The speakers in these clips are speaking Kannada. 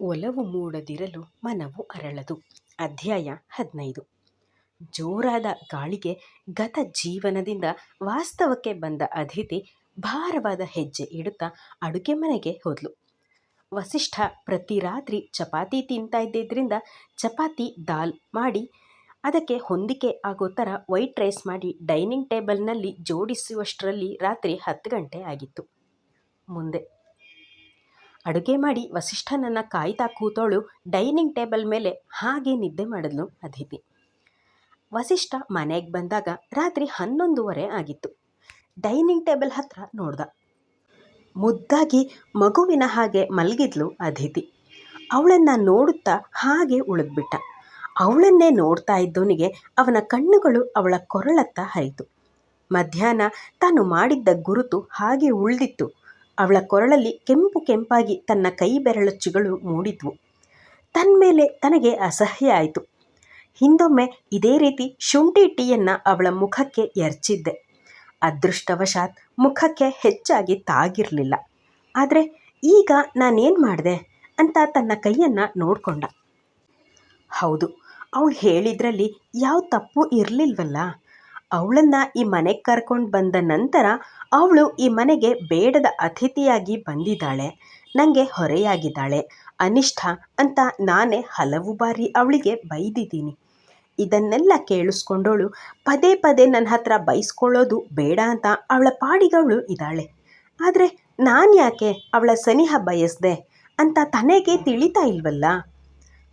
ಒಲವು ಮೂಡದಿರಲು ಮನವು ಅರಳದು. ಅಧ್ಯಾಯ ಹದಿನೈದು. ಜೋರಾದ ಗಾಳಿಗೆ ಗತ ಜೀವನದಿಂದ ವಾಸ್ತವಕ್ಕೆ ಬಂದ ಅದಿತಿ ಭಾರವಾದ ಹೆಜ್ಜೆ ಇಡುತ್ತಾ ಅಡುಗೆ ಮನೆಗೆ ಹೋದ್ಲು. ವಸಿಷ್ಠ ಪ್ರತಿ ರಾತ್ರಿ ಚಪಾತಿ ತಿಂತಾ ಇದ್ದಿದ್ದರಿಂದ ಚಪಾತಿ ದಾಲ್ ಮಾಡಿ ಅದಕ್ಕೆ ಹೊಂದಿಕೆ ಆಗೋ ಥರ ವೈಟ್ ರೈಸ್ ಮಾಡಿ ಡೈನಿಂಗ್ ಟೇಬಲ್ನಲ್ಲಿ ಜೋಡಿಸುವಷ್ಟರಲ್ಲಿ ರಾತ್ರಿ ಹತ್ತು ಗಂಟೆ ಆಗಿತ್ತು. ಮುಂದೆ ಅಡುಗೆ ಮಾಡಿ ವಸಿಷ್ಠನನ್ನು ಕಾಯ್ತಾ ಕೂತೋಳು ಡೈನಿಂಗ್ ಟೇಬಲ್ ಮೇಲೆ ಹಾಗೆ ನಿದ್ದೆ ಮಾಡಿದ್ಲು ಅದಿತಿ. ವಸಿಷ್ಠ ಮನೆಗೆ ಬಂದಾಗ ರಾತ್ರಿ ಹನ್ನೊಂದುವರೆ ಆಗಿತ್ತು. ಡೈನಿಂಗ್ ಟೇಬಲ್ ಹತ್ರ ನೋಡ್ದ. ಮುದ್ದಾಗಿ ಮಗುವಿನ ಹಾಗೆ ಮಲಗಿದ್ಲು ಅದಿತಿ. ಅವಳನ್ನು ನೋಡುತ್ತಾ ಹಾಗೆ ಉಳಿದ್ಬಿಟ್ಟ. ಅವಳನ್ನೇ ನೋಡ್ತಾ ಇದ್ದವನಿಗೆ ಅವನ ಕಣ್ಣುಗಳು ಅವಳ ಕೊರಳತ್ತ ಹರಿತು. ಮಧ್ಯಾಹ್ನ ತಾನು ಮಾಡಿದ್ದ ಗುರುತು ಹಾಗೆ ಉಳಿದಿತ್ತು. ಅವಳ ಕೊರಳಲ್ಲಿ ಕೆಂಪು ಕೆಂಪಾಗಿ ತನ್ನ ಕೈ ಬೆರಳಚ್ಚುಗಳು ಮೂಡಿದ್ವು. ತನ್ಮೇಲೆ ತನಗೆ ಅಸಹ್ಯ ಆಯಿತು. ಹಿಂದೊಮ್ಮೆ ಇದೇ ರೀತಿ ಶುಂಠಿ ಟೀಯನ್ನು ಅವಳ ಮುಖಕ್ಕೆ ಎರಚಿದ್ದೆ. ಅದೃಷ್ಟವಶಾತ್ ಮುಖಕ್ಕೆ ಹೆಚ್ಚಾಗಿ ತಾಗಿರಲಿಲ್ಲ. ಆದರೆ ಈಗ ನಾನೇನು ಮಾಡಿದೆ ಅಂತ ತನ್ನ ಕೈಯನ್ನು ನೋಡಿಕೊಂಡ. ಹೌದು, ಅವಳು ಹೇಳಿದ್ರಲ್ಲಿ ಯಾವ ತಪ್ಪು ಇರಲಿಲ್ವಲ್ಲ? ಅವಳನ್ನು ಈ ಮನೆಗೆ ಕರ್ಕೊಂಡು ಬಂದ ನಂತರ ಅವಳು ಈ ಮನೆಗೆ ಬೇಡದ ಅತಿಥಿಯಾಗಿ ಬಂದಿದ್ದಾಳೆ. ನನಗೆ ಹೊರೆಯಾಗಿದ್ದಾಳೆ. ಅನಿಷ್ಠ ಅಂತ ನಾನೇ ಹಲವು ಬಾರಿ ಅವಳಿಗೆ ಬೈದಿದ್ದೀನಿ. ಇದನ್ನೆಲ್ಲ ಕೇಳಿಸ್ಕೊಂಡವಳು ಪದೇ ಪದೇ ನನ್ನ ಹತ್ರ ಬೈಸ್ಕೊಳ್ಳೋದು ಬೇಡ ಅಂತ ಅವಳ ಪಾಡಿಗವಳು ಇದ್ದಾಳೆ. ಆದರೆ ನಾನು ಯಾಕೆ ಅವಳ ಸನಿಹ ಬಯಸ್ದೆ ಅಂತ ತನಗೆ ತಿಳಿತಾ ಇಲ್ವಲ್ಲ?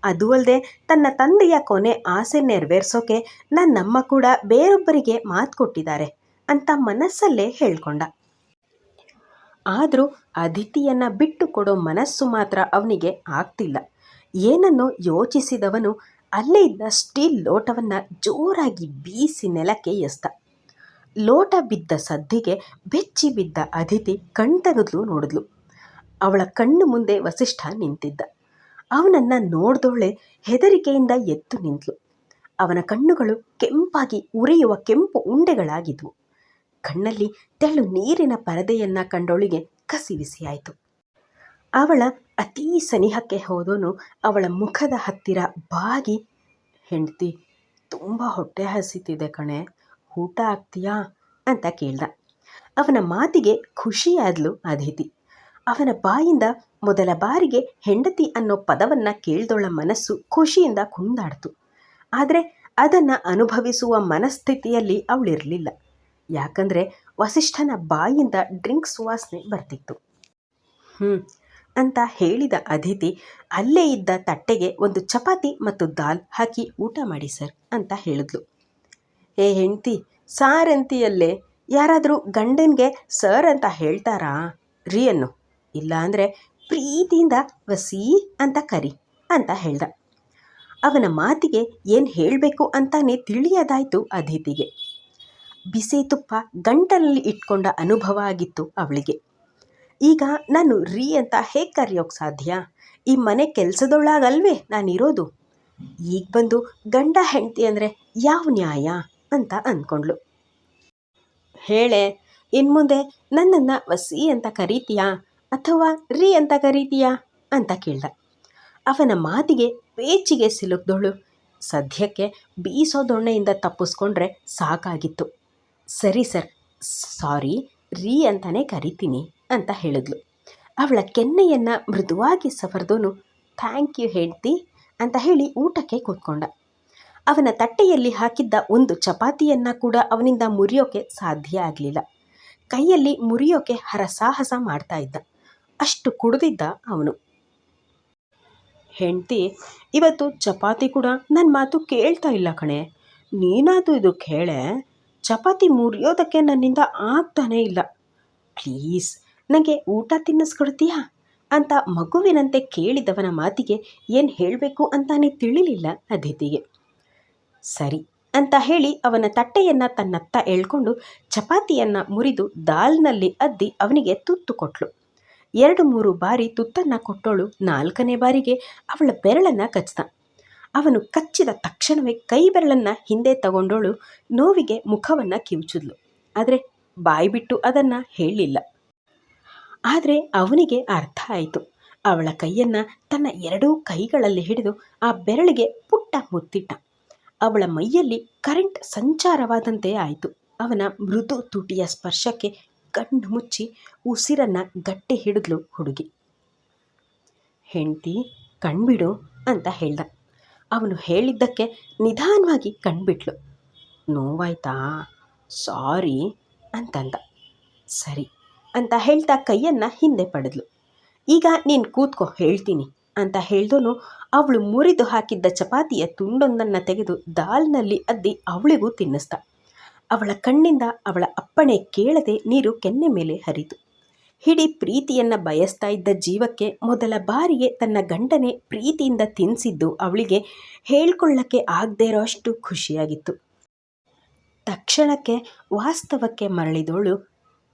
ಅದು ಅಲ್ಲದೆ ತನ್ನ ತಂದೆಯ ಕೊನೆ ಆಸೆ ನೆರವೇರ್ಸೋಕೆ ನನ್ನಮ್ಮ ಕೂಡ ಬೇರೊಬ್ಬರಿಗೆ ಮಾತು ಕೊಟ್ಟಿದ್ದಾರೆ ಅಂತ ಮನಸ್ಸಲ್ಲೇ ಹೇಳ್ಕೊಂಡ. ಆದರೂ ಅದಿತಿಯನ್ನು ಬಿಟ್ಟು ಕೊಡೋ ಮನಸ್ಸು ಮಾತ್ರ ಅವನಿಗೆ ಆಗ್ತಿಲ್ಲ. ಏನನ್ನು ಯೋಚಿಸಿದವನು ಅಲ್ಲೇ ಇದ್ದ ಸ್ಟೀಲ್ ಲೋಟವನ್ನು ಜೋರಾಗಿ ಬೀಸಿ ನೆಲಕ್ಕೆ ಎಸ್ತ. ಲೋಟ ಬಿದ್ದ ಸದ್ದಿಗೆ ಬೆಚ್ಚಿ ಬಿದ್ದ ಅದಿತಿ ಕಣ್ತೆಗೆದ್ಲು ನೋಡಿದ್ಲು. ಅವಳ ಕಣ್ಣು ಮುಂದೆ ವಸಿಷ್ಠ ನಿಂತಿದ್ದ. ಅವನನ್ನು ನೋಡ್ದೋಳೆ ಹೆದರಿಕೆಯಿಂದ ಎದ್ದು ನಿಂತಳು ಅವನ ಕಣ್ಣುಗಳು ಕೆಂಪಾಗಿ ಉರಿಯುವ ಕೆಂಪು ಉಂಡೆಗಳಾಗಿದ್ವು. ಕಣ್ಣಲ್ಲಿ ತೆಳು ನೀರಿನ ಪರದೆಯನ್ನು ಕಂಡವಳಿಗೆ ಕಸಿವಿಸಿಯಾಯಿತು ಅವಳ ಅತೀ ಸನಿಹಕ್ಕೆ ಹೋದೋನು ಅವಳ ಮುಖದ ಹತ್ತಿರ ಬಾಗಿ, ಹೆಂಡತಿ, ತುಂಬ ಹೊಟ್ಟೆ ಹಸಿತಿದೆ ಕಣೆ, ಊಟ ಆಗ್ತೀಯಾ? ಅಂತ ಕೇಳ್ದ. ಅವನ ಮಾತಿಗೆ ಖುಷಿಯಾದ್ಲು ಅದಿತಿ. ಅವನ ಬಾಯಿಂದ ಮೊದಲ ಬಾರಿಗೆ ಹೆಂಡತಿ ಅನ್ನೋ ಪದವನ್ನು ಕೇಳ್ದೊಳ ಮನಸ್ಸು ಖುಷಿಯಿಂದ ಕುಂದಾಡ್ತು. ಆದರೆ ಅದನ್ನು ಅನುಭವಿಸುವ ಮನಸ್ಥಿತಿಯಲ್ಲಿ ಅವಳಿರಲಿಲ್ಲ. ಯಾಕಂದರೆ ವಸಿಷ್ಠನ ಬಾಯಿಂದ ಡ್ರಿಂಕ್ ಸುವಾಸನೆ ಬರ್ತಿತ್ತು. ಹ್ಞೂ ಅಂತ ಹೇಳಿದ ಅತಿಥಿ ಅಲ್ಲೇ ಇದ್ದ ತಟ್ಟೆಗೆ ಒಂದು ಚಪಾತಿ ಮತ್ತು ದಾಲ್ ಹಾಕಿ ಊಟ ಮಾಡಿ ಸರ್, ಅಂತ ಹೇಳಿದ್ಲು. ಏ ಹೆಂಡ್ತಿ, ಸಾರಂತಿಯಲ್ಲೇ, ಯಾರಾದರೂ ಗಂಡನಿಗೆ ಸರ್ ಅಂತ ಹೇಳ್ತಾರಾ? ರೀ ಅನ್ನು. ಇಲ್ಲಾಂದರೆ ಪ್ರೀತಿಯಿಂದ ವಸಿ ಅಂತ ಕರಿ ಅಂತ ಹೇಳ್ದ. ಅವನ ಮಾತಿಗೆ ಏನು ಹೇಳಬೇಕು ಅಂತಾನೆ ತಿಳಿಯದಾಯಿತು ಅದಿತಿಗೆ ಬಿಸಿ ತುಪ್ಪ ಗಂಟಲಲ್ಲಿ ಇಟ್ಕೊಂಡ ಅನುಭವ ಆಗಿತ್ತು ಅವಳಿಗೆ. ಈಗ ನಾನು ರೀ ಅಂತ ಹೇಗೆ ಕರೆಯೋಕ್ಕೆ ಸಾಧ್ಯ? ಈ ಮನೆ ಕೆಲಸದೊಳಗಲ್ವೇ ನಾನಿರೋದು? ಈಗ ಬಂದು ಗಂಡ ಹೆಂಡತಿ ಅಂದರೆ ಯಾವ ನ್ಯಾಯ? ಅಂತ ಅಂದ್ಕೊಂಡ್ಳು. ಹೇಳೆ ಇನ್ನು ಮುಂದೆ ನನ್ನನ್ನು ವಸಿ ಅಂತ ಕರೀತೀಯಾ? ಅಥವಾ ರೀ ಅಂತ ಕರೀತೀಯಾ ಅಂತ ಕೇಳ್ದ. ಅವನ ಮಾತಿಗೆ ಪೇಚಿಗೆ ಸಿಲುಕ್ದೋಳು. ಸದ್ಯಕ್ಕೆ ಬೀಸೋ ದೊಣ್ಣೆಯಿಂದ ತಪ್ಪಿಸ್ಕೊಂಡ್ರೆ ಸಾಕಾಗಿತ್ತು. ಸರಿ ಸರ್, ಸಾರಿ, ರೀ ಅಂತಾನೆ ಕರಿತೀನಿ ಅಂತ ಹೇಳಿದ್ಲು. ಅವಳ ಕೆನ್ನೆಯನ್ನು ಮೃದುವಾಗಿ ಸವರ್ದೋನು, ಥ್ಯಾಂಕ್ ಯು ಹೇಳ್ತಿ ಅಂತ ಹೇಳಿ ಊಟಕ್ಕೆ ಕೂತ್ಕೊಂಡ. ಅವನ ತಟ್ಟೆಯಲ್ಲಿ ಹಾಕಿದ್ದ ಒಂದು ಚಪಾತಿಯನ್ನು ಕೂಡ ಅವನಿಂದ ಮುರಿಯೋಕೆ ಸಾಧ್ಯ ಆಗಲಿಲ್ಲ. ಕೈಯಲ್ಲಿ ಮುರಿಯೋಕೆ ಹರಸಾಹಸ ಮಾಡ್ತಾ ಇದ್ದ. ಅಷ್ಟು ಕುಡಿದಿದ್ದ ಅವನು. ಹೆಂಡತಿ, ಇವತ್ತು ಚಪಾತಿ ಕೂಡ ನನ್ನ ಮಾತು ಕೇಳ್ತಾ ಇಲ್ಲ ಕಣೆ. ನೀನಾದರೂ ಇದು ಕೇಳೆ? ಚಪಾತಿ ಮುರಿಯೋದಕ್ಕೆ ನನ್ನಿಂದ ಆಗ್ತಾನೇ ಇಲ್ಲ. ಪ್ಲೀಸ್ ನನಗೆ ಊಟ ತಿನ್ನಿಸ್ಕೊಡ್ತೀಯಾ? ಅಂತ ಮಗುವಿನಂತೆ ಕೇಳಿದವನ ಮಾತಿಗೆ ಏನು ಹೇಳಬೇಕು ಅಂತಾನೆ ತಿಳಿಲಿಲ್ಲ ಅದಿತಿಗೆ. ಸರಿ, ಅಂತ ಹೇಳಿ ಅವನ ತಟ್ಟೆಯನ್ನು ತನ್ನತ್ತ ಎಳ್ಕೊಂಡು ಚಪಾತಿಯನ್ನು ಮುರಿದು ದಾಲ್ನಲ್ಲಿ ಅದ್ದಿ ಅವನಿಗೆ ತುತ್ತು ಕೊಟ್ಲು. ಎರಡು ಮೂರು ಬಾರಿ ತುತ್ತನ್ನು ಕೊಟ್ಟೋಳು ನಾಲ್ಕನೇ ಬಾರಿಗೆ ಅವಳ ಬೆರಳನ್ನು ಕಚ್ಚಿದ ಅವನು ಕಚ್ಚಿದ ತಕ್ಷಣವೇ ಕೈ ಬೆರಳನ್ನು ಹಿಂದೆ ತಗೊಂಡೋಳು, ನೋವಿಗೆ ಮುಖವನ್ನು ಕಿವುಚಿದ್ಲು. ಆದರೆ ಬಾಯಿ ಬಿಟ್ಟು ಅದನ್ನು ಹೇಳಲಿಲ್ಲ ಆದರೆ ಅವನಿಗೆ ಅರ್ಥ ಆಯಿತು. ಅವಳ ಕೈಯನ್ನು ತನ್ನ ಎರಡೂ ಕೈಗಳಲ್ಲಿ ಹಿಡಿದು ಆ ಬೆರಳಿಗೆ ಪುಟ್ಟ ಮುತ್ತಿಟ್ಟ. ಅವಳ ಮೈಯಲ್ಲಿ ಕರೆಂಟ್ ಸಂಚಾರವಾದಂತೆ ಆಯಿತು. ಅವನ ಮೃದು ತುಟಿಯ ಸ್ಪರ್ಶಕ್ಕೆ ಕಣ್ಣು ಮುಚ್ಚಿ ಉಸಿರನ್ನು ಗಟ್ಟಿ ಹಿಡಿದ್ಲು ಹುಡುಗಿ. ಹೆಂಡತಿ, ಕಣ್ಬಿಡು ಅಂತ ಹೇಳ್ದ. ಅವನು ಹೇಳಿದ್ದಕ್ಕೆ ನಿಧಾನವಾಗಿ ಕಣ್ಬಿಟ್ಲು. ನೋವಾಯ್ತಾ? ಸಾರಿ ಅಂತಂದ. ಸರಿ ಅಂತ ಹೇಳ್ತಾ ಕೈಯನ್ನು ಹಿಂದೆ ಪಡೆದ್ಲು. ಈಗ ನೀನು ಕೂತ್ಕೋ, ಹೇಳ್ತೀನಿ ಅಂತ ಹೇಳ್ದೋನು ಅವಳು ಮುರಿದು ಹಾಕಿದ್ದ ಚಪಾತಿಯ ತುಂಡೊಂದನ್ನು ತೆಗೆದು ದಾಲ್ನಲ್ಲಿ ಅದ್ದಿ ಅವಳಿಗೂ ತಿನ್ನಿಸ್ದ. ಅವಳ ಕಣ್ಣಿಂದ ಅವಳ ಅಪ್ಪಣೆ ಕೇಳದೆ ನೀರು ಕೆನ್ನೆ ಮೇಲೆ ಹರಿದು. ಹಿಡಿ ಪ್ರೀತಿಯನ್ನು ಬಯಸ್ತಾ ಇದ್ದ ಜೀವಕ್ಕೆ ಮೊದಲ ಬಾರಿಗೆ ತನ್ನ ಗಂಡನೆ ಪ್ರೀತಿಯಿಂದ ತಿನ್ನಿಸಿದ್ದು ಅವಳಿಗೆ ಹೇಳ್ಕೊಳ್ಳಕ್ಕೆ ಆಗದೇ ಇರೋಷ್ಟು ಖುಷಿಯಾಗಿತ್ತು. ತಕ್ಷಣಕ್ಕೆ ವಾಸ್ತವಕ್ಕೆ ಮರಳಿದವಳು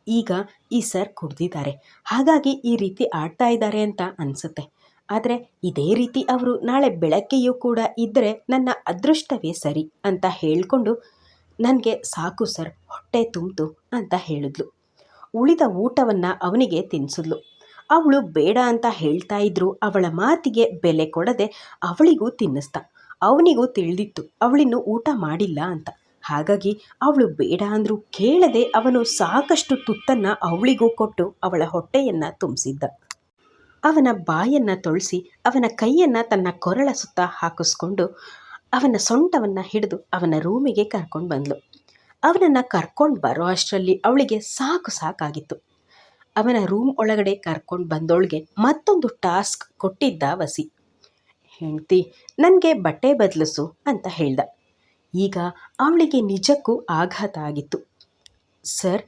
ಈಗ ಈ ಸರ್ ಕುಡ್ದಿದ್ದಾರೆ, ಹಾಗಾಗಿ ಈ ರೀತಿ ಆಡ್ತಾ ಇದ್ದಾರೆ ಅಂತ ಅನಿಸುತ್ತೆ. ಆದರೆ ಇದೇ ರೀತಿ ಅವರು ನಾಳೆ ಬೆಳಗ್ಗೆಯೂ ಕೂಡ ಇದ್ದರೆ ನನ್ನ ಅದೃಷ್ಟವೇ ಸರಿ ಅಂತ ಹೇಳಿಕೊಂಡು ನನಗೆ ಸಾಕು ಸರ್, ಹೊಟ್ಟೆ ತುಂಬಿತು ಅಂತ ಹೇಳಿದ್ಲು. ಉಳಿದ ಊಟವನ್ನು ಅವನಿಗೆ ತಿನ್ನಿಸಿದ್ಲು ಅವಳು ಬೇಡ ಅಂತ ಹೇಳ್ತಾ ಇದ್ರು, ಅವಳ ಮಾತಿಗೆ ಬೆಲೆ ಕೊಡದೆ ಅವಳಿಗೂ ತಿನ್ನಿಸ್ದ ಅವನಿಗೂ ತಿಳಿದಿತ್ತು, ಅವಳಿನ್ನು ಊಟ ಮಾಡಿಲ್ಲ ಅಂತ. ಹಾಗಾಗಿ ಅವಳು ಬೇಡ ಅಂದರೂ ಕೇಳದೆ ಅವನು ಸಾಕಷ್ಟು ತುತ್ತನ್ನು ಅವಳಿಗೂ ಕೊಟ್ಟು ಅವಳ ಹೊಟ್ಟೆಯನ್ನು ತುಂಬಿಸಿದ್ದ. ಅವನ ಬಾಯನ್ನು ತೊಳಸಿ, ಅವನ ಕೈಯನ್ನು ತನ್ನ ಕೊರಳ ಸುತ್ತ ಹಾಕಿಸ್ಕೊಂಡು ಅವನ ಸೊಂಟವನ್ನು ಹಿಡಿದು ಅವನ ರೂಮಿಗೆ ಕರ್ಕೊಂಡು ಬಂದಳು ಅವನನ್ನು ಕರ್ಕೊಂಡು ಬರೋ ಅಷ್ಟರಲ್ಲಿ ಅವಳಿಗೆ ಸಾಕು ಸಾಕಾಗಿತ್ತು. ಅವನ ರೂಮ್ ಒಳಗಡೆ ಕರ್ಕೊಂಡು ಬಂದವಳಿಗೆ ಮತ್ತೊಂದು ಟಾಸ್ಕ್ ಕೊಟ್ಟಿದ್ದ ವಸಿ. ಹೆಂಡ್ತಿ, ನನಗೆ ಬಟ್ಟೆ ಬದಲಿಸು ಅಂತ ಹೇಳ್ದ. ಈಗ ಅವಳಿಗೆ ನಿಜಕ್ಕೂ ಆಘಾತ ಆಗಿತ್ತು. ಸರ್,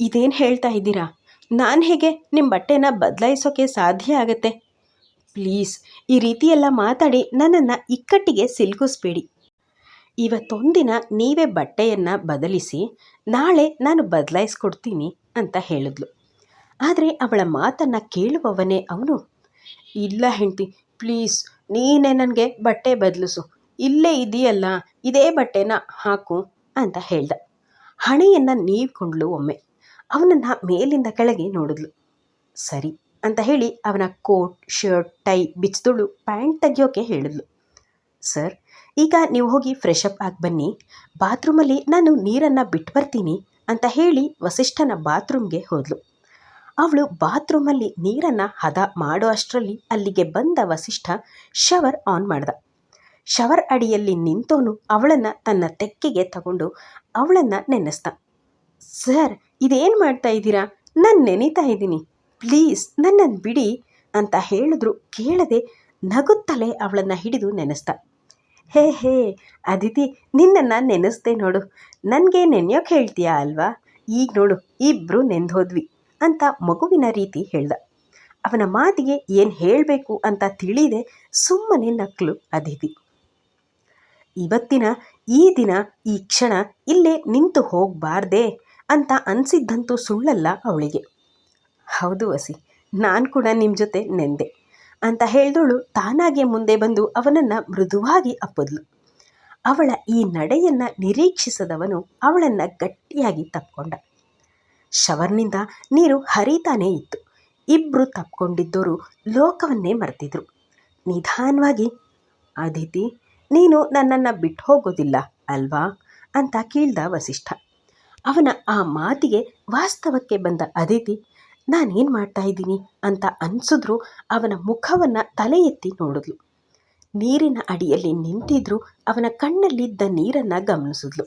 ಇದೇನು ಹೇಳ್ತಾ ಇದ್ದೀರಾ? ನಾನು ಹೇಗೆ ನಿಮ್ಮ ಬಟ್ಟೆನ ಬದಲಾಯಿಸೋಕ್ಕೆ ಸಾಧ್ಯ ಆಗತ್ತೆ? ಪ್ಲೀಸ್, ಈ ರೀತಿಯೆಲ್ಲ ಮಾತಾಡಿ ನನ್ನನ್ನು ಇಕ್ಕಟ್ಟಿಗೆ ಸಿಲುಕಿಸ್ಬೇಡಿ. ಇವತ್ತೊಂದಿನ ನೀವೇ ಬಟ್ಟೆಯನ್ನು ಬದಲಿಸಿ, ನಾಳೆ ನಾನು ಬದಲಾಯಿಸ್ಕೊಡ್ತೀನಿ ಅಂತ ಹೇಳಿದ್ಲು. ಆದರೆ ಅವಳ ಮಾತನ್ನು ಕೇಳುವವನೇ ಅವನು. ಇಲ್ಲ ಹೆಂಡ್ತಿ, ಪ್ಲೀಸ್, ನೀನೇ ನನಗೆ ಬಟ್ಟೆ ಬದಲಿಸು. ಇಲ್ಲೇ ಇದೆಯಲ್ಲ, ಇದೇ ಬಟ್ಟೆನ ಹಾಕು ಅಂತ ಹೇಳ್ದ. ಹಣೆಯನ್ನು ನೀವ್ಕೊಂಡ್ಲು ಒಮ್ಮೆ. ಅವನನ್ನು ಮೇಲಿಂದ ಕೆಳಗೆ ನೋಡಿದ್ಲು. ಸರಿ. ಅಂತ ಹೇಳಿ ಅವನ ಕೋಟ್, ಶರ್ಟ್, ಟೈ ಬಿಚ್ಚಿದಳು ಪ್ಯಾಂಟ್ ತೆಗಿಯೋಕೆ ಹೇಳಿದ್ಲು. ಸರ್, ಈಗ ನೀವು ಹೋಗಿ ಫ್ರೆಶ್ ಅಪ್ ಆಗಿ ಬನ್ನಿ. ಬಾತ್ರೂಮಲ್ಲಿ ನಾನು ನೀರನ್ನು ಬಿಟ್ಟು ಬರ್ತೀನಿ ಅಂತ ಹೇಳಿ ವಸಿಷ್ಠನ ಬಾತ್ರೂಮ್ಗೆ ಹೋದ್ಲು. ಅವಳು ಬಾತ್ರೂಮಲ್ಲಿ ನೀರನ್ನು ಹದ ಮಾಡೋ ಅಷ್ಟರಲ್ಲಿ ಅಲ್ಲಿಗೆ ಬಂದ ವಸಿಷ್ಠ ಶವರ್ ಆನ್ ಮಾಡ್ದ. ಶವರ್ ಅಡಿಯಲ್ಲಿ ನಿಂತೋನು ಅವಳನ್ನು ತನ್ನ ತೆಕ್ಕೆಗೆ ತಗೊಂಡು ಅವಳನ್ನು ನೆನೆಸ್ದ. ಸರ್, ಇದೇನು ಮಾಡ್ತಾ ಇದ್ದೀರಾ? ನಾನು ನೆನೀತಾ ಇದ್ದೀನಿ. ಪ್ಲೀಸ್ ನನ್ನನ್ನು ಬಿಡಿ ಅಂತ ಹೇಳಿದ್ರು. ಕೇಳದೆ ನಗುತ್ತಲೇ ಅವಳನ್ನು ಹಿಡಿದು ನೆನೆಸ್ತ ಹೇ ಹೇ, ಅದಿತಿ, ನಿನ್ನನ್ನು ನೆನೆಸ್ದೆ ನೋಡು. ನನಗೆ ನೆನೆಯೋಕೆ ಹೇಳ್ತೀಯಾ ಅಲ್ವಾ? ಈಗ ನೋಡು ಇಬ್ಬರು ನೆಂದೋದ್ವಿ ಅಂತ ಮಗುವಿನ ರೀತಿ ಹೇಳ್ದ. ಅವನ ಮಾತಿಗೆ ಏನು ಹೇಳಬೇಕು ಅಂತ ತಿಳಿದೆ ಸುಮ್ಮನೆ ನಕ್ಲು ಅದಿತಿ. ಇವತ್ತಿನ ಈ ದಿನ, ಈ ಕ್ಷಣ ಇಲ್ಲೇ ನಿಂತು ಹೋಗಬಾರ್ದೆ ಅಂತ ಅನಿಸಿದ್ದಂತೂ ಸುಳ್ಳಲ್ಲ ಅವಳಿಗೆ. ಹೌದು ವಸಿ, ನಾನು ಕೂಡ ನಿಮ್ಮ ಜೊತೆ ನೆಂದೆ ಅಂತ ಹೇಳಿದವಳು ತಾನಾಗೆ ಮುಂದೆ ಬಂದು ಅವನನ್ನು ಮೃದುವಾಗಿ ಅಪ್ಪದ್ಲು. ಅವಳ ಈ ನಡೆಯನ್ನು ನಿರೀಕ್ಷಿಸದವನು ಅವಳನ್ನು ಗಟ್ಟಿಯಾಗಿ ತಪ್ಪಿಕೊಂಡ ಶವರ್ನಿಂದ ನೀರು ಹರಿತಾನೇ ಇತ್ತು. ಇಬ್ಬರು ತಪ್ಕೊಂಡಿದ್ದವರು ಲೋಕವನ್ನೇ ಮರೆತಿದ್ರು. ನಿಧಾನವಾಗಿ, ಅದಿತಿ, ನೀನು ನನ್ನನ್ನು ಬಿಟ್ಟು ಹೋಗೋದಿಲ್ಲ ಅಲ್ವಾ? ಅಂತ ಕೇಳ್ದ ವಸಿಷ್ಠ. ಅವನ ಆ ಮಾತಿಗೆ ವಾಸ್ತವಕ್ಕೆ ಬಂದ ಅದಿತಿ ನಾನೇನು ಮಾಡ್ತಾ ಇದ್ದೀನಿ ಅಂತ ಅನಿಸಿದ್ರು ಅವನ ಮುಖವನ್ನು ತಲೆ ಎತ್ತಿ ನೋಡಿದ್ಲು. ನೀರಿನ ಅಡಿಯಲ್ಲಿ ನಿಂತಿದ್ರು ಅವನ ಕಣ್ಣಲ್ಲಿದ್ದ ನೀರನ್ನು ಗಮನಿಸಿದ್ಲು.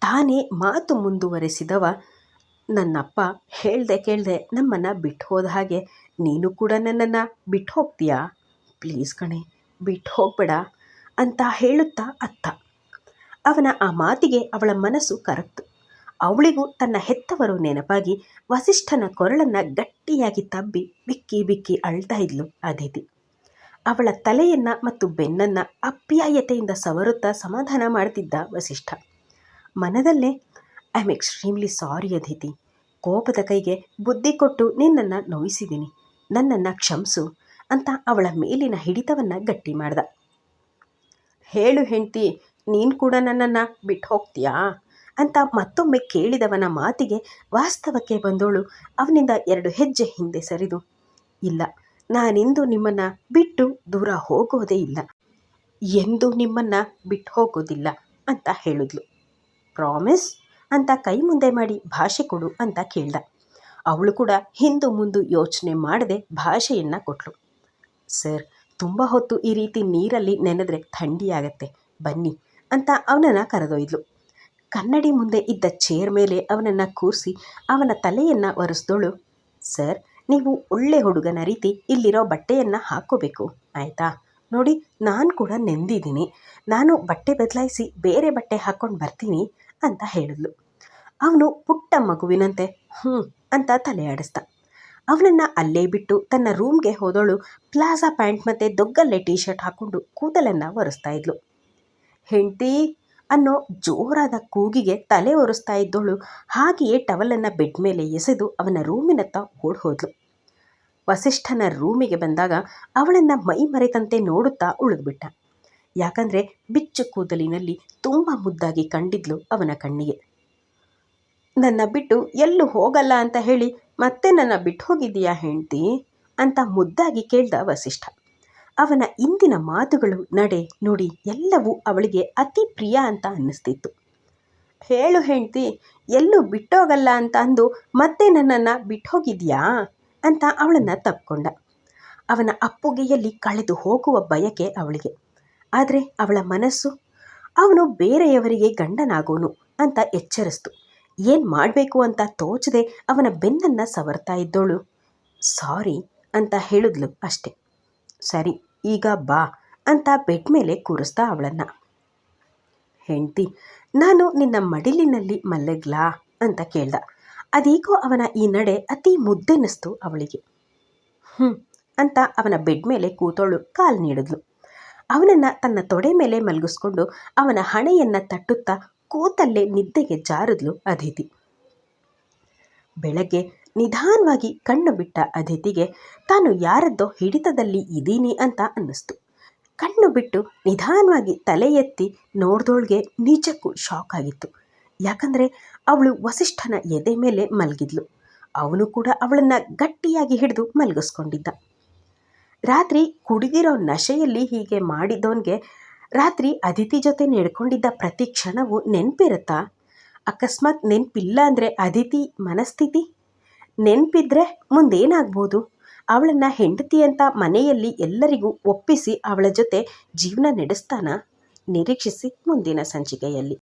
ತಾನೇ ಮಾತು ಮುಂದುವರೆಸಿದವ. ನನ್ನಪ್ಪ ಹೇಳ್ದೆ ಕೇಳ್ದೆ ನಮ್ಮನ್ನು ಬಿಟ್ಟು ಹೋದ ಹಾಗೆ, ನೀನು ಕೂಡ ನನ್ನನ್ನು ಬಿಟ್ಟು ಹೋಗ್ತೀಯಾ? ಪ್ಲೀಸ್ ಕಣೆ ಬಿಟ್ಟು ಹೋಗ್ಬೇಡ ಅಂತ ಹೇಳುತ್ತಾ ಅತ್ತ. ಅವನ ಆ ಮಾತಿಗೆ ಅವಳ ಮನಸ್ಸು ಕರಗ್ತು. ಅವಳಿಗೂ ತನ್ನ ಹೆತ್ತವರು ನೆನಪಾಗಿ ವಸಿಷ್ಠನ ಕೊರಳನ್ನು ಗಟ್ಟಿಯಾಗಿ ತಬ್ಬಿ ಬಿಕ್ಕಿ ಬಿಕ್ಕಿ ಅಳ್ತಾ ಇದ್ಲು ಅದಿತಿ. ಅವಳ ತಲೆಯನ್ನು ಮತ್ತು ಬೆನ್ನನ್ನು ಅಪ್ಯಾಯತೆಯಿಂದ ಸವರುತ್ತಾ ಸಮಾಧಾನ ಮಾಡ್ತಿದ್ದ Vasishtha. ಮನದಲ್ಲೇ, I am extremely sorry Aditi. ಕೋಪದ ಕೈಗೆ ಬುದ್ಧಿ ಕೊಟ್ಟು ನಿನ್ನನ್ನು ನೋಯಿಸಿದ್ದೀನಿ ನನ್ನನ್ನು ಕ್ಷಮಿಸು ಅಂತ ಅವಳ ಮೇಲಿನ ಹಿಡಿತವನ್ನು ಗಟ್ಟಿ ಮಾಡ್ದ. ಹೇಳು ಹೆಂಡ್ತಿ, ನೀನು ಕೂಡ ನನ್ನನ್ನು ಬಿಟ್ಟು ಹೋಗ್ತೀಯಾ ಅಂತ ಮತ್ತೊಮ್ಮೆ ಕೇಳಿದವನ ಮಾತಿಗೆ ವಾಸ್ತವಕ್ಕೆ ಬಂದೋಳು. ಅವನಿಂದ ಎರಡು ಹೆಜ್ಜೆ ಹಿಂದೆ ಸರಿದು, ಇಲ್ಲ, ನಾನಿಂದು ನಿಮ್ಮನ್ನು ಬಿಟ್ಟು ದೂರ ಹೋಗೋದೇ ಇಲ್ಲ. ಎಂದು ನಿಮ್ಮನ್ನು ಬಿಟ್ಟು ಹೋಗೋದಿಲ್ಲ ಅಂತ ಹೇಳಿದ್ಲು. ಪ್ರಾಮಿಸ್ ಅಂತ ಕೈ ಮುಂದೆ ಮಾಡಿ ಭಾಷೆ ಕೊಡು ಅಂತ ಕೇಳ್ದ. ಅವಳು ಕೂಡ ಹಿಂದು ಮುಂದು ಯೋಚನೆ ಮಾಡದೆ ಭಾಷೆಯನ್ನು ಕೊಟ್ಲು. ಸರ್, ತುಂಬ ಹೊತ್ತು ಈ ರೀತಿ ನೀರಲ್ಲಿ ನೆನೆದ್ರೆ ಥಂಡಿಯಾಗತ್ತೆ ಬನ್ನಿ ಅಂತ ಅವನನ್ನು ಕರೆದೊಯ್ದ್ಲು. ಕನ್ನಡಿ ಮುಂದೆ ಇದ್ದ ಚೇರ್ ಮೇಲೆ ಅವನನ್ನು ಕೂರಿಸಿ ಅವನ ತಲೆಯನ್ನು ಒರೆಸ್ದೋಳು, ಸರ್, ನೀವು ಒಳ್ಳೆ ಹುಡುಗನ ರೀತಿ ಇಲ್ಲಿರೋ ಬಟ್ಟೆಯನ್ನು ಹಾಕೋಬೇಕು, ಆಯಿತಾ? ನೋಡಿ, ನಾನು ಕೂಡ ನೆಂದಿದ್ದೀನಿ. ನಾನು ಬಟ್ಟೆ ಬದಲಾಯಿಸಿ ಬೇರೆ ಬಟ್ಟೆ ಹಾಕ್ಕೊಂಡು ಬರ್ತೀನಿ, ಅಂತ ಹೇಳಿದ್ಲು. ಅವನು ಪುಟ್ಟ ಮಗುವಿನಂತೆ, ಹ್ಞೂ, ಅಂತ ತಲೆ ಅವನನ್ನು ಅಲ್ಲೇ ಬಿಟ್ಟು ತನ್ನ ರೂಮ್ಗೆ ಹೋದವಳು ಪ್ಲಾಜಾ ಪ್ಯಾಂಟ್ ಮತ್ತು ದೊಗ್ಗಲ್ಲೇ ಟೀ ಶರ್ಟ್ ಹಾಕ್ಕೊಂಡು ಕೂದಲನ್ನು ಒರೆಸ್ತಾ ಇದ್ಲು. ಹೆಂಡತಿ ಅನ್ನೋ ಜೋರಾದ ಕೂಗಿಗೆ ತಲೆ ಒರೆಸ್ತಾ ಇದ್ದವಳು. ಹಾಗೆಯೇ ಟವಲನ್ನು ಬೆಡ್ ಮೇಲೆ ಎಸೆದು ಅವನ ರೂಮಿನತ್ತ ಓಡ್ಹೋದ್ಲು. ವಸಿಷ್ಠನ ರೂಮಿಗೆ ಬಂದಾಗ ಅವಳನ್ನು ಮೈ ಮರೆತಂತೆ ನೋಡುತ್ತಾ ಉಳಿದ್ಬಿಟ್ಟ. ಯಾಕಂದರೆ ಬಿಚ್ಚು ಕೂದಲಿನಲ್ಲಿ ತುಂಬ ಮುದ್ದಾಗಿ ಕಂಡಿದ್ಲು ಅವನ ಕಣ್ಣಿಗೆ. ನನ್ನ ಬಿಟ್ಟು ಎಲ್ಲೂ ಹೋಗಲ್ಲ ಅಂತ ಹೇಳಿ ಮತ್ತೆ ನನ್ನ ಬಿಟ್ಟು ಹೋಗಿದ್ದೀಯಾ ಹೆಂಡ್ತಿ? ಅಂತ ಮುದ್ದಾಗಿ ಕೇಳ್ದ ವಸಿಷ್ಠ. ಅವನ ಇಂದಿನ ಮಾತುಗಳು ನಡೆ ನುಡಿ ಎಲ್ಲವೂ ಅವಳಿಗೆ ಅತಿ ಪ್ರಿಯ ಅಂತ ಅನ್ನಿಸ್ತಿತ್ತು. ಹೇಳು ಹೆಂಡ್ತಿ, ಎಲ್ಲೂ ಬಿಟ್ಟೋಗಲ್ಲ ಅಂತ ಅಂದು ಮತ್ತೆ ನನ್ನನ್ನು ಬಿಟ್ಟೋಗಿದ್ಯಾ? ಅಂತ ಅವಳನ್ನು ತಪ್ಪಿಕೊಂಡ ಅವನ ಅಪ್ಪುಗೆಯಲ್ಲಿ ಕಳೆದು ಹೋಗುವ ಬಯಕೆ ಅವಳಿಗೆ. ಆದರೆ ಅವಳ ಮನಸ್ಸು, ಅವನು ಬೇರೆಯವರಿಗೆ ಗಂಡನಾಗೋನು ಅಂತ ಎಚ್ಚರಿಸ್ತು. ಏನು ಮಾಡಬೇಕು ಅಂತ ತೋಚದೆ ಅವನ ಬೆನ್ನನ್ನು ಸವರ್ತಾ ಇದ್ದೋಳು? ಸಾರಿ ಅಂತ ಹೇಳಿದ್ಲು ಅಷ್ಟೆ. ಸರಿ ಈಗ ಬಾ ಅಂತ ಬೆಡ್ ಮೇಲೆ ಕೂರಿಸ್ತಾ ಅವಳನ್ನು. ಹೆಂಡ್ತಿ, ನಾನು ನಿನ್ನ ಮಡಿಲಿನಲ್ಲಿ ಮಲಗ್ಲಾ ಅಂತ ಕೇಳ್ದ. ಅದೀಗೋ ಅವನ ಈ ನಡೆ ಅತಿ ಮುದ್ದೆನಿಸ್ತು ಅವಳಿಗೆ. ಹ್ಞೂ ಅಂತ ಅವನ ಬೆಡ್ ಮೇಲೆ ಕೂತೋಳು ಕಾಲು ನೀಡಿದ್ಲು. ಅವನನ್ನು ತನ್ನ ತೊಡೆ ಮೇಲೆ ಮಲಗಿಸ್ಕೊಂಡು ಅವನ ಹಣೆಯನ್ನು ತಟ್ಟುತ್ತಾ ಕೂತಲ್ಲೇ ನಿದ್ದೆಗೆ ಜಾರಿದ್ಲು ಅದಿತಿ. ಬೆಳಗ್ಗೆ ನಿಧಾನವಾಗಿ ಕಣ್ಣು ಬಿಟ್ಟ ಅದಿತಿಗೆ, ತಾನು ಯಾರದ್ದೋ ಹಿಡಿತದಲ್ಲಿ ಇದ್ದೀನಿ ಅಂತ ಅನ್ನಿಸ್ತು. ಕಣ್ಣು ಬಿಟ್ಟು ನಿಧಾನವಾಗಿ ತಲೆ ಎತ್ತಿ ನೋಡ್ದೋಳ್ಗೆ ನಿಜಕ್ಕೂ ಶಾಕ್ ಆಗಿತ್ತು. ಯಾಕಂದರೆ ಅವಳು ವಸಿಷ್ಠನ ಎದೆ ಮೇಲೆ ಮಲಗಿದ್ಲು. ಅವನು ಕೂಡ ಅವಳನ್ನು ಗಟ್ಟಿಯಾಗಿ ಹಿಡಿದು ಮಲಗಿಸ್ಕೊಂಡಿದ್ದ. ರಾತ್ರಿ ಕುಡಿದಿರೋ ನಶೆಯಲ್ಲಿ ಹೀಗೆ ಮಾಡಿದವನಿಗೆ ರಾತ್ರಿ ಅದಿತಿ ಜೊತೆ ನೆಡ್ಕೊಂಡಿದ್ದ ಪ್ರತಿ ಕ್ಷಣವೂ ನೆನಪಿರುತ್ತಾ? ಅಕಸ್ಮಾತ್ ನೆನಪಿಲ್ಲ ಅಂದರೆ ಅದಿತಿ ಮನಸ್ಥಿತಿ? ನೆನಪಿದ್ರೆ ಮುಂದೇನಾಗ್ಬೋದು? ಅವಳನ್ನು ಹೆಂಡತಿ ಅಂತ ಮನೆಯಲ್ಲಿ ಎಲ್ಲರಿಗೂ ಒಪ್ಪಿಸಿ ಅವಳ ಜೊತೆ ಜೀವನ ನಡೆಸ್ತಾನ? ನಿರೀಕ್ಷಿಸಿ ಮುಂದಿನ ಸಂಚಿಕೆಯಲ್ಲಿ.